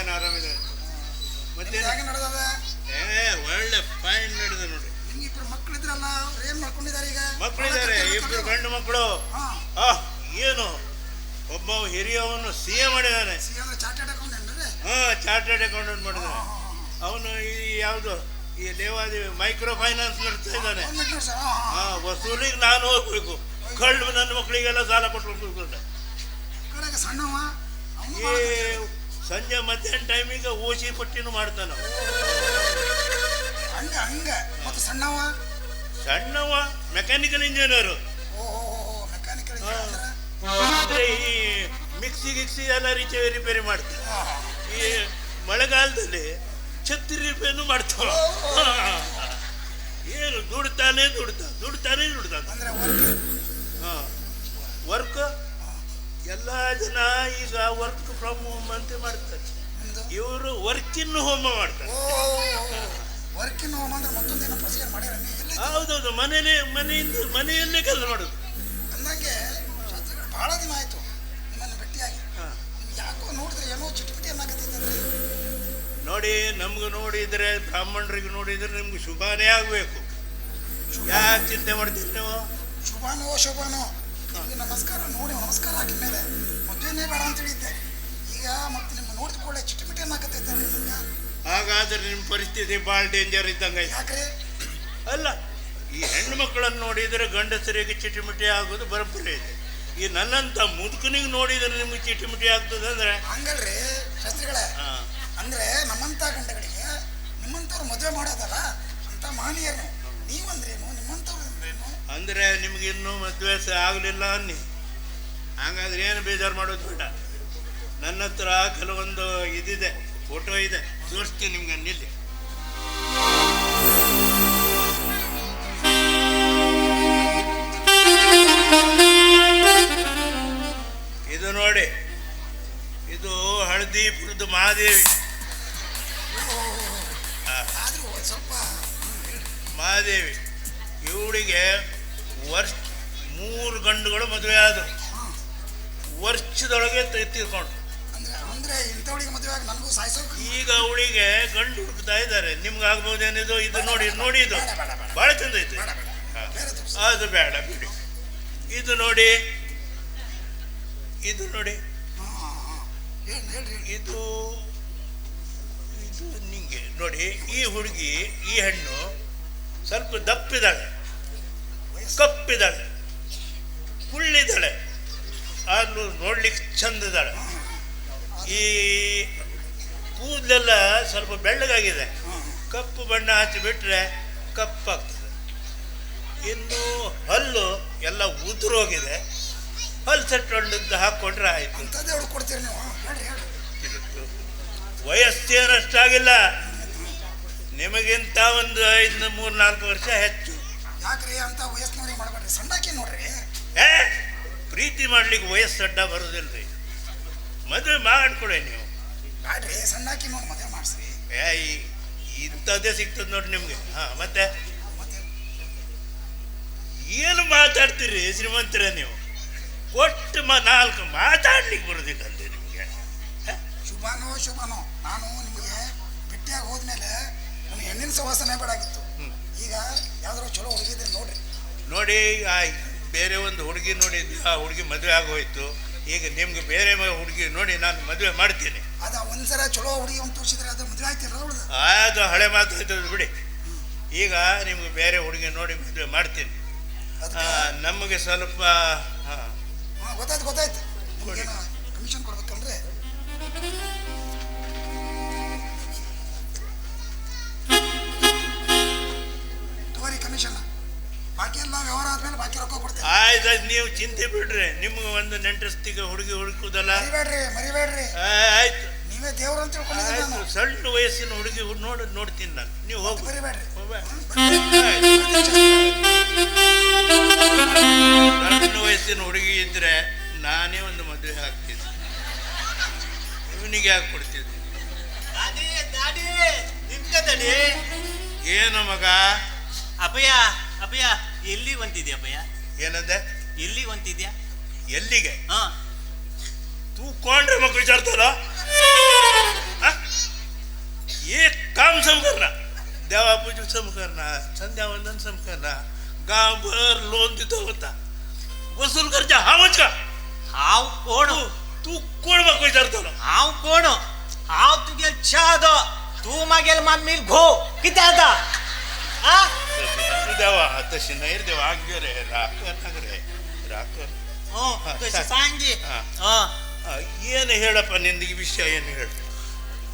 ಆರಾಮಿದ್ದಾನೆ ಆರಾಮಿದ್ದಾನೆ ಮತ್ತೆ ಹೇಗೆ ನಡೆದದ? ಏ ಒಳ್ಳೆ ಫೈನ್ ನಡೆದ ನೋಡಿ. ನಿಮ್ಗೆ ಇಬ್ರು ಮಕ್ಕಳಿದ್ರಲ್ಲ ಅವ್ರು ಏನ್ ಮಾಡ್ಕೊಂಡಿದ್ದಾರೆ ಈಗ? ಮಕ್ಕಳಿದ್ದಾರೆ ಇಬ್ರು ಗಂಡು ಮಕ್ಕಳು ಆ ಏನು? ಒಬ್ಬ ಹಿರಿಯವನು ಸಿ ಎ ಮಾಡಿದ್ದಾನೆ. ಚಾರ್ಟೆಡ್ ಅಕೌಂಟೆಂಟ್ ಹಾ ಚಾರ್ಟರ್ಡ್ ಅಕೌಂಟೆಂಟ್ ಮಾಡಿದ್ದಾನೆ. ಅವನು ಈ ಯಾವುದು ಈ ಲೇವಾದೇವಿ ಮೈಕ್ರೋ ಫೈನಾನ್ಸ್ ನಡೆಸ್ತಾ ಇದ್ದಾನೆ. ಹಾ ವಸೂಲಿಗೆ ನಾನು ಹೋಗ್ಬೇಕು. ಕಳ್ಳು ನನ್ನ ಮಕ್ಕಳಿಗೆಲ್ಲ ಸಾಲ ಕೊಟ್ಟು ಕಡೆಗೆ ಸಣ್ಣವ ಸಂಜೆ ಮಧ್ಯಾಹ್ನ ಟೈಮಿಗೆ ಓಸಿ ಪಟ್ಟಿನೂ ಮಾಡ್ತಾನ ಹಂಗ ಹಂಗ. ಮತ್ತೆ ಸಣ್ಣವ? ಸಣ್ಣವ ಮೆಕ್ಯಾನಿಕಲ್ ಇಂಜಿನಿಯರ್ ಮೆಕ್ಯಾನಿಕಲ್. ಅಂದ್ರೆ? ಈ ಮಿಕ್ಸಿ ಗಿಕ್ಸಿ ಎಲ್ಲ ರೀತಿ ರಿಪೇರಿ ಹಾ. ಈ ಮಳೆಗಾಲದಲ್ಲಿ ಛತ್ರಿ ರಿಪೇರಿನೂ ಮಾಡ್ತಾವ. ಏನು ದುಡ್ತಾನೆ ದುಡ್ತಾ ದುಡ್ತಾನೆ ದುಡ್ತಾನೆ ಹಾ. ವರ್ಕ್ ಎಲ್ಲ ಜನ ಈಗ ವರ್ಕ್ ಫ್ರಮ್ ಹೋಮ್ ಅಂತ ಮಾಡ್ತಾರೆ. ಇವರು ವರ್ಕಿನ್ ಹೋಮ್ ಮಾಡ್ತಾರೆ. ವರ್ಕಿನ್ ಹೋಮ್ ಅಂದ್ರೆ ಮತ್ತೊಂದೇನೋ ಪ್ರೊಸೀಜರ್ ಮಾಡ್ಯಾರ ಹೌದೌದು ಮನೇಲೆ ಮನೆಯಿಂದ ಮನೆಯಲ್ಲೇ ಕೆಲಸ ಮಾಡುದು. ಅಂದಂಗೆ ಬಹಳ ದಿನ ಆಯ್ತು ನಿಮ್ಮನ್ನು ಭೇಟಿಯಾಗಿ. ಯಾಕೋ ನೋಡಿದ್ರೆ ಏನೋ ಚಿಟಪಿಟಿ ಅನ್ನಕತ್ತೈತಂದ್ರೆ ನೋಡಿ ನಮ್ಗೆ ನೋಡಿದ್ರೆ ಬ್ರಾಹ್ಮಣರಿಗೆ ನೋಡಿದ್ರೆ ನಿಮ್ಗೆ ಶುಭಾನೇ ಆಗಬೇಕು. ಯಾಕೆ ಚಿಂತೆ ಮಾಡ್ತೀರಿ ನೀವು? ಶುಭಾನೋ ಶುಭಾನೋ. ನಿಮ್ಗೆ ನಮಸ್ಕಾರ ನೋಡಿ ನಮಸ್ಕಾರ ಹಾಕಿದ ಮೇಲೆ ಮದುವೆನೇ ಬೇಡ ಅಂತ ಹೇಳಿದ್ದೆ. ಈಗ ಮತ್ತೆ ನಿಮ್ಮ ನೋಡಿದ ಕೂಡಲೇ ಚಿಟಿಮಿಟಿ ಏನಾಗತ್ತೈತೆ ಹಾಗಾದ್ರೆ ನಿಮ್ಮ ಪರಿಸ್ಥಿತಿ ಭಾಳ ಡೇಂಜರ್ ಇದ್ದಂಗೆ ಯಾಕ್ರೆ? ಅಲ್ಲ ಈ ಹೆಣ್ಣು ಮಕ್ಕಳನ್ನು ನೋಡಿದರೆ ಗಂಡಸರಿಗೆ ಚಿಟಿಮಿಟಿ ಆಗೋದು ಬರೋಬ್ಬರಿ ಇದೆ. ಈ ನನ್ನಂತ ಮುದುಕನಿಗೆ ನೋಡಿದರೆ ನಿಮ್ಗೆ ಚಿಟಿಮಿಟಿ ಆಗ್ತದೆ ಅಂದ್ರೆ? ಹಂಗಲ್ರಿ ಶಾಸ್ತ್ರಿಗಳೇ. ಅಂದ್ರೆ ನಮ್ಮಂತ ಗಂಡಗಳಿಗೆ ನಿಮ್ಮಂತವ್ರು ಮದುವೆ ಮಾಡೋದಲ್ಲ ಅಂತ ಮಾನಿಯರು. ನೀವಂದ್ರೇನು ನಿಮ್ಮಂತವ್ರು ಅಂದ್ರೆ ನಿಮ್ಗೆ ಇನ್ನೂ ಮದುವೆ ಆಗಲಿಲ್ಲ ಅನ್ನಿ. ಹಾಗಾದ್ರೆ ಏನು ಬೇಜಾರು ಮಾಡೋದು ಬೇಡ. ನನ್ನ ಹತ್ರ ಕೆಲವೊಂದು ಇದಿದೆ ಫೋಟೋ ಇದೆ ತೋರಿಸ್ತೀನಿ ನಿಮ್ಗೆ ನಿಲ್ಲಿ ಇದು ನೋಡಿ ಇದು ಹಳದಿಪುರದ ಮಹಾದೇವಿ. ಮಹಾದೇವಿ ಇವಳಿಗೆ ವರ್ಷ ಮೂರು ಗಂಡುಗಳು ಮದುವೆ ಆದರು. ವರ್ಷದೊಳಗೆ ತ- ತೀರ್ಕೊಂಡು ಅಂದ್ರೆ ಅಂದ್ರೆ ಇಂಥವಳಿಗೆ ಮದುವೆ ಆಗಿ ನನಗೂ ಸಾಯಿಸೋ ಈಗ ಅವಳಿಗೆ ಗಂಡು ಹುಡುಕ್ತಾ ಇದ್ದಾರೆ. ನಿಮ್ಗೆ ಆಗ್ಬೋದೇನಿದು? ಇದು ನೋಡಿ ನೋಡಿ ಇದು. ಭಾಳ ಚಂದ ಐತೆ. ಅದು ಬೇಡ ಬಿಡಿ. ಇದು ನೋಡಿ. ಇದು ನೋಡಿ. ಇದು ಇದು ನಿಂಗೆ. ನೋಡಿ ಈ ಹುಡುಗಿ ಈ ಹೆಣ್ಣು ಸ್ವಲ್ಪ ದಪ್ಪಿದ್ದಾಳೆ ಕಪ್ಪಿದ್ದಾಳೆ ಕುಳ್ಳಿದ್ದಾಳೆ ಆದ್ರೂ ನೋಡ್ಲಿಕ್ಕೆ ಚಂದಿದ್ದಾಳೆ ಈ ಕೂದಲೆಲ್ಲ ಸ್ವಲ್ಪ ಬೆಳ್ಳಗಾಗಿದೆ. ಕಪ್ಪು ಬಣ್ಣ ಹಚ್ಚಿಬಿಟ್ರೆ ಕಪ್ಪಾಗ್ತದೆ. ಇನ್ನು ಹಲ್ಲು ಎಲ್ಲ ಉದುರೋಗಿದೆ. ಹಲ್ಲು ಸೆಟ್ ಹೊಂಡದ್ದು ಹಾಕ್ಕೊಂಡ್ರೆ ಆಯಿತು. ಕೊಡ್ತೀರಿ ನೀವು. ವಯಸ್ಸೇನಷ್ಟಾಗಿಲ್ಲ ನಿಮಗಿಂತ ಒಂದು ಐದು ಮೂರು ನಾಲ್ಕು ವರ್ಷ ಹೆಚ್ಚು. ಯಾಕ್ರಿ ಅಂತ ನೋಡಿ ಮಾಡಬೇಡ್ರಿ. ಸಣ್ಣಾಕಿ ನೋಡ್ರಿ. ಏ ಪ್ರೀತಿ ಮಾಡ್ಲಿಕ್ಕೆ ವಯಸ್ಸು ಅಡ್ಡ ಬರೋದಿಲ್ರಿ. ಮದುವೆ ಮಾಡ್ಕೊಡಿ ನೀವು. ಬ್ಯಾಡ್ರಿ ಸಣ್ಣಾಕಿ ನೋಡಿ ಮದುವೆ ಮಾಡಿಸ್ರಿ ಏ ಇಂಥದ್ದೇ ಸಿಗ್ತದೆ ನೋಡಿ ನಿಮ್ಗೆ. ಹಾ ಮತ್ತೆ? ಏನು ಮಾತಾಡ್ತೀರಿ ಶ್ರೀಮಂತರ ನೀವು? ಕೊಟ್ಟು ಮ ನಾಲ್ಕು ಮಾತಾಡ್ಲಿಕ್ಕೆ ಬರೋದಿಲ್ಲ ಅಂದ್ರೆ ನಿಮಗೆ ಶುಭಾನೋ ಶುಭಾನೋ. ನಾನು ನಿಮಗೆ ಭೇಟಿಯಾಗಿ ಹೋದ್ಮೇಲೆ ನನಗೆ ಹೆಣ್ಣಿನ ಸವಾಸನೆ ಬೇಡಾಗಿತ್ತು. ಈಗ ಯಾವ್ದಾರು ಚಲೋ ಹುಡುಗಿದ್ರೆ ನೋಡ್ರಿ. ನೋಡಿ ಆ ಬೇರೆ ಒಂದು ಹುಡುಗಿ ನೋಡಿ ಆ ಹುಡುಗಿ ಮದುವೆ ಆಗೋಯ್ತು. ಈಗ ನಿಮ್ಗೆ ಬೇರೆ ಮ- ಹುಡುಗಿ ನೋಡಿ ನಾನು ಮದುವೆ ಮಾಡ್ತೀನಿ. ಅದ ಒಂದ್ಸಲ ಚಲೋ ಹುಡುಗಿ ಒಂದು ತೋರಿಸಿದ್ರೆ ಅದು ಮದುವೆ ಆಯ್ತಿಲ್ಲ ಅವಳದು? ಅದು ಹಳೆ ಮಾತು ಆಯ್ತದ ಬಿಡಿ. ಈಗ ನಿಮ್ಗೆ ಬೇರೆ ಹುಡುಗಿ ನೋಡಿ ಮದುವೆ ಮಾಡ್ತೀನಿ. ಆ, ಅದಕ್ಕೆ ನಮಗೆ ಸ್ವಲ್ಪ ಹಾಂ. ಗೊತ್ತಾಯ್ತು ಗೊತ್ತಾಯ್ತು. ನಿಮ್ಗೇನು ಕಮಿಷನ್ ಕೊಡ್ಬೇಕಲ್ರಿ? ಕಮಿಷನ್ ಬಾಕಿ ಎಲ್ಲ ವ್ಯವಹಾರ ಆದ್ಮೇಲೆ ಬಾಕಿ ರೊಕ್ಕ ಕೊಡ್ತೀವಿ ಆಯ್ತು ಆಯ್ತು ನೀವು ಚಿಂತೆ ಬಿಡ್ರಿ. ನಿಮ್ಗೆ ಒಂದು ನೆಂಟಸ್ತಿಗೆ ಹುಡುಗಿ ಹುಡುಕುದಲ್ಲ. ಮರಿಬೇಡ್ರಿ ಮರಿಬೇಡ್ರಿ. ಆಯ್ತು. ನೀವೇ ದೇವ್ರು ಅಂತ ಸಣ್ಣ ವಯಸ್ಸಿನ ಹುಡುಗಿ ನೋಡಿ ನೋಡ್ತೀನಿ ನಾನು. ನೀವು ಹೋಗಿ. ಮರಿಬೇಡ್ರಿ. ಸಣ್ಣ ವಯಸ್ಸಿನ ಹುಡುಗಿ ಇದ್ರೆ ನಾನೇ ಒಂದು ಮದುವೆ ಹಾಕ್ತೀನಿ. ಇವನಿಗೆ ಯಾಕೆ ಕೊಡ್ತಿದ್ದೆ ದಾಡಿ ದಾಡಿ ನಿಂತ್ಕದಡಿ ಏನು ಮಗ? ಅಪ್ಪಯ್ಯ ಅಪ್ಪಯ್ಯ ಎಲ್ಲಿ ಹೊಂಟಿದ್ಯ ಅಪ್ಪಯ್ಯ ಏನಂದೆ ಎಲ್ಲಿ ಹೊಂಟಿದ್ಯಾ ಎಲ್ಲಿಗೆ ಹಾ ತೂಕೊಂಡ್ರೆ ಮಕ್ಕಳು ವಿಚಾರ್ತಾರ ये काम सम करना देवा पूजू सम करना संध्या वंदन सम करना गाव भर लोन तिथं होता वसूल करच्या हा का हाव कोण तू तू कोण मग विचारतो ना हाव कोण हाव तुगे छाद तू मागेल मामील घो किती आता हा तू देवा तशी नाही रे देवा अंगे रे राकर नग रे ರಾಕರ್ ಹ್ಞೂ ಹಾ, ಕೃಷಿ ಸಾಕು. ಸಾಂಗಿ ಹಾ. ಹಾ ಏನು ಹೇಳಪ್ಪ ನಿಂದಿಗೆ ವಿಷಯ ಏನು ಹೇಳು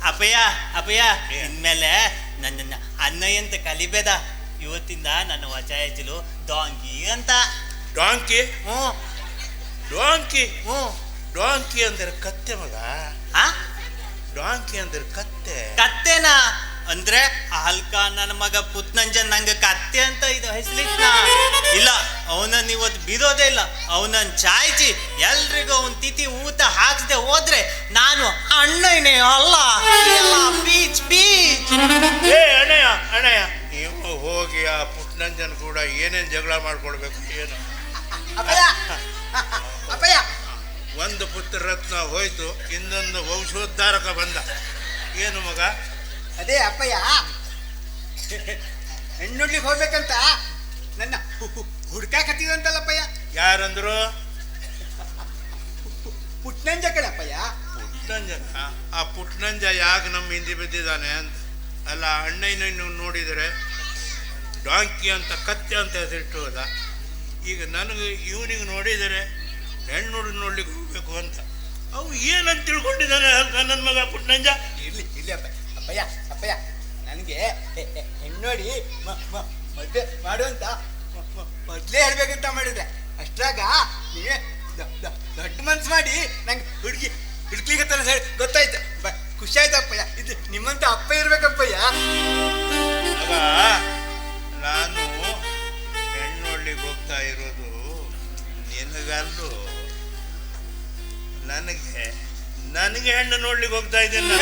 ಅಪ್ಪಯ್ಯ ಅಪ್ಪಯ್ಯ ಏ? ಇನ್ಮೇಲೆ ನನ್ನ ಅಣ್ಣಯ್ಯ ಅಂತ ಕಲಿಬೇದ ಇವತ್ತಿಂದ ನನ್ನ ವಚ ಹೆಚ್ಚಲು ಡಾಂಗಿ ಅಂತ ಡಾಂಕಿ ಹ್ಞೂ ಡಾಂಕಿ ಹ್ಞೂ ಡಾಂಕಿ ಅಂದ್ರೆ ಕತ್ತೆ ಮಗ ಹಾ ಡಾಂಕಿ ಅಂದ್ರೆ ಕತ್ತೆ ಕತ್ತೆನ ಅಂದ್ರೆ ಹಲ್ಕ ನನ್ನ ಮಗ ಪುತ್ನಂಜನ್ ನಂಗೆ ಕತ್ತೆ ಅಂತ ಇದು ಹೆಸರಿಟ್ನ. ಇಲ್ಲ ಅವನನ್ನ ಇವತ್ತು ಬಿಡೋದೇ ಇಲ್ಲ. ಅವನನ್ನ ಚಾಯ್ಚಿ ಎಲ್ರಿಗೂ ಅವನ್ ತಿಥಿ ಊತ ಹಾಕ್ಸ್ದೆ ಹೋದ್ರೆ ನಾನು ಅಣ್ಣನೇ ಅಲ್ಲ ಬೀಚ್ ಬೀಚ್. ಏ ಅಣ್ಣಯ್ಯ ಅಣ್ಣಯ್ಯ ನೀವು ಹೋಗಿ ಆ ಪುಟ್ನಂಜನ್ ಕೂಡ ಏನೇನು ಜಗಳ ಮಾಡ್ಕೊಳ್ಬೇಕು ಏನು? ಒಂದು ಪುತ್ರ ರತ್ನ ಹೋಯ್ತು ಇನ್ನೊಂದು ವಂಶೋದ್ಧಾರಕ ಬಂದ. ಏನು ಮಗ? ಅದೇ ಅಪ್ಪಯ್ಯ. ಹೆಣ್ಣುಡ್ಲಿಗೆ ಹೋಗ್ಬೇಕಂತ ನನ್ನ ಹುಡ್ಕಾಕತ್ತಿದಂತಲ್ಲಪ್ಪಯ್ಯ ಯಾರಂದ್ರು? ಪುಟ್ನಂಜ ಕಣಪ್ಪಯ್ಯ ಪುಟ್ನಂಜ ಆ ಪುಟ್ನಂಜ ಯಾಕೆ ನಮ್ಮ ಹಿಂದೆ ಬಿದ್ದಿದ್ದಾನೆ ಅಂತ? ಅಲ್ಲ ಅಣ್ಣಯ್ಯನ ನೀವು ನೋಡಿದರೆ ಡಾಂಕಿ ಅಂತ ಕತ್ತೆ ಅಂತ ಹೆಸರಿಟ್ಟು ಹೋದ. ಈಗ ನನಗೆ ಇವನಿಗೆ ನೋಡಿದರೆ ಹೆಣ್ಣು ನೋಡ್ಲಿಕ್ಕೆ ಹೋಗ್ಬೇಕು ಅಂತ. ಅವು ಏನಂತ ತಿಳ್ಕೊಂಡಿದ್ದಾನೆ ನನ್ನ ಮಗ ಪುಟ್ನಂಜ? ಇಲ್ಲಿ ಇಲ್ಲಿ ಅಪ್ಪ ಅಪ್ಪಯ್ಯ ಅಪ್ಪಯ್ಯ ನನಗೆ ಹೆಣ್ಣೋಡಿ ಮದುವೆ ಮಾಡುವಂತ ಮೊದಲೇ ಹೇಳ್ಬೇಕಂತ ಮಾಡಿದ್ರೆ ಅಷ್ಟ್ರಾಗ ನೀವೇ ದೊಡ್ಡ ಮನ್ಸು ಮಾಡಿ ನಂಗೆ ಹುಡುಗಿ ಹುಡುಕ್ಲಿಕ್ಕೆ ಹೇಳಿ ಗೊತ್ತಾಯ್ತು. ಬ ಖುಷಿ ಆಯ್ತು ಅಪ್ಪಯ್ಯ. ಇದು ನಿಮ್ಮಂತ ಅಪ್ಪ ಇರ್ಬೇಕಪ್ಪಯ್ಯ. ನಾನು ಹೆಣ್ಣೊಳ್ಳಿಗೆ ನೋಡ್ಲಿಕ್ಕೆ ಹೋಗ್ತಾ ಇರೋದು ನಿನಗಲ್ಲೂ. ನನಗೆ ನನಗೆ ಹೆಣ್ಣು ನೋಡ್ಲಿಕ್ಕೆ ಹೋಗ್ತಾ ಇದ್ದೇನೆ.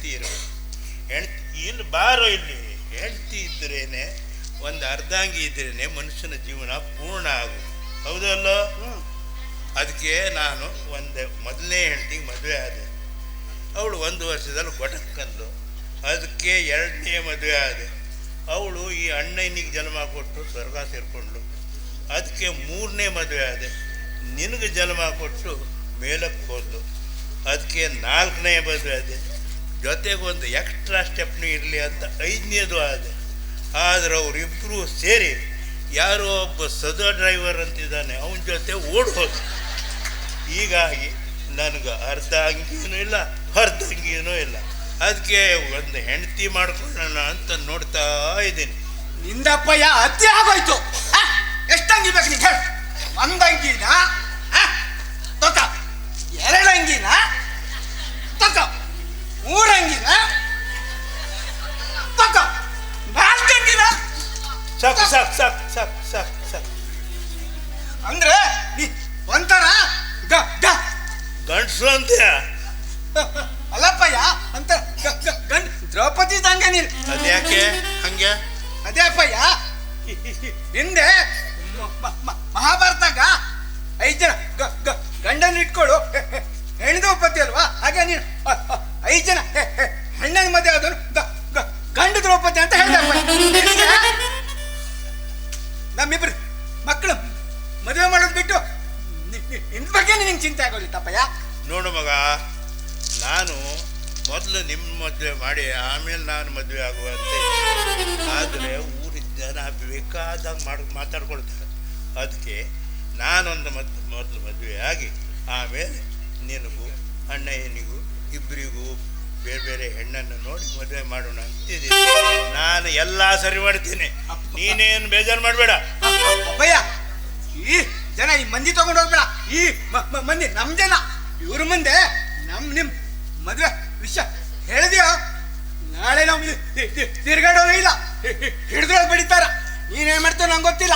ಹೆಂಡತಿ ಇರಬೇಕು ಹೆಂಡತಿ ಇಲ್ಲಿ ಬಾರೋ ಇಲ್ಲಿ. ಹೆಂಡತಿ ಇದ್ರೇನೆ ಒಂದು ಅರ್ಧಾಂಗಿ ಇದ್ರೇನೆ ಮನುಷ್ಯನ ಜೀವನ ಪೂರ್ಣ ಆಗು ಹೌದಲ್ಲ? ಅದಕ್ಕೆ ನಾನು ಒಂದು ಮೊದಲನೇ ಹೆಂಡತಿಗೆ ಮದುವೆ ಆದೆ. ಅವಳು ಒಂದು ವರ್ಷದಲ್ಲಿ ಗೊಟಕ್ಕಂದು ಅದಕ್ಕೆ ಎರಡನೇ ಮದುವೆ ಆದೆ. ಅವಳು ಈ ಅಣ್ಣನಿಗೆ ಜನ್ಮ ಕೊಟ್ಟು ಸ್ವರ್ಗ ಸೇರಿಕೊಂಡ್ಳು. ಅದಕ್ಕೆ ಮೂರನೇ ಮದುವೆ ಆದೆ. ನಿನಗೆ ಜನ್ಮ ಕೊಟ್ಟು ಮೇಲಕ್ಕೆ ಹೋದ್ಲು. ಅದಕ್ಕೆ ನಾಲ್ಕನೇ ಮದುವೆ ಆದೆ. ಜೊತೆಗೆ ಒಂದು ಎಕ್ಸ್ಟ್ರಾ ಸ್ಟೆಪ್ನು ಇರಲಿ ಅಂತ ಐದನೇದು ಆದ. ಆದರೆ ಅವರಿಬ್ಬರು ಸೇರಿ ಯಾರೋ ಒಬ್ಬ ಸದಾ ಡ್ರೈವರ್ ಅಂತಿದ್ದಾನೆ, ಅವನ ಜೊತೆ ಹೋದ್ರು ಹೀಗಾಗಿ ನನಗೆ ಅರ್ಧ ಅಂಗಿನೂ ಇಲ್ಲ, ಅರ್ಧ ಅಂಗಿನೂ ಇಲ್ಲ. ಅದಕ್ಕೆ ಒಂದು ಹೆಂಡತಿ ಮಾಡ್ಕೊಳ್ಳೋಣ ಅಂತ ನೋಡ್ತಾ ಇದ್ದೀನಿ. ಯಾ ಅತಿ ಆಗೋಯ್ತು? ಎಷ್ಟು ಅಂಗಿ ಬೇಕು ನೀನು? ಒಂದು ಅಂಗಿನ ಎರಡು ಸಾಕು ಸಾಕು ಸಾಕು ಸಾಕು ಸಾಕು ಸಾಕು. ಅಂದ್ರೆ ನೀ ಒಂಥರ ಗ ಗ. ಗಂಡಸು ಅಂತೀಯ? ಅಲ್ಲಪ್ಪಯ್ಯ ಅಂತ ಗ- ಗ- ಗಂಡ್ ದ್ರೌಪದಿ ಇದ್ದಂಗೆ ನೀನು ಅದ್ಯಾಕೆ? ಹಂಗೆ? ಅದೇ ಅಪ್ಪಯ್ಯ ಹಿಂದೆ ನಿನ್ ಚಿಂತೆ ನಿನಗೆ ಚಿಂತೆ ಆಗೋದಿತ್ತಪ್ಪಯ್ಯ ನೋಡು ಮಗ ನಾನು ಮೊದಲು ನಿಮ್ಮ ಮದುವೆ ಮಾಡಿ ಆಮೇಲೆ ನಾನು ಮದುವೆ ಆಗುವಂತೆ. ಆದರೆ ಊರಿನ ಜನ ಬೇಕಾದಾಗ ಮಾಡಿ ಮಾತಾಡ್ಕೊಳ್ತಾರೆ. ಅದಕ್ಕೆ ನಾನೊಂದು ಮದ್ ಮೊದಲು ಮದುವೆ ಆಗಿ ಆಮೇಲೆ ನಿನಗೂ ಅಣ್ಣಯ್ಯನಿಗೂ ಇಬ್ಬರಿಗೂ ಬೇರೆ ಬೇರೆ ಹೆಣ್ಣನ್ನು ನೋಡಿ ಮದುವೆ ಮಾಡೋಣ ಅಂತಿದ್ದೀನಿ. ನಾನು ಎಲ್ಲ ಸರಿ ಮಾಡ್ತೀನಿ. ನೀನೇನು ಬೇಜಾರು ಮಾಡಬೇಡ. ಅಪ್ಪಯ್ಯ ಈ ಜನ ಈ ಮಂದಿ ತಗೊಂಡು ಹೋಗ್ಬೇಡ. ಈ ಮಂದಿ ನಮ್ ಜನ. ಇವ್ರ ಮುಂದೆ ನಮ್ ನಿಮ್ ಮದ್ವೆ ವಿಷಯ ಹೇಳಿದ್ಯೋ? ನಾಳೆ ನಾವು ತಿರ್ಗಾಡೋದೇ ಇಲ್ಲ. ಹಿಡಿದ್ರೆ ಬಡಿತಾರ. ನೀನೇನ್ ಮಾಡ್ತೇವೆ ನಂಗೆ ಗೊತ್ತಿಲ್ಲ.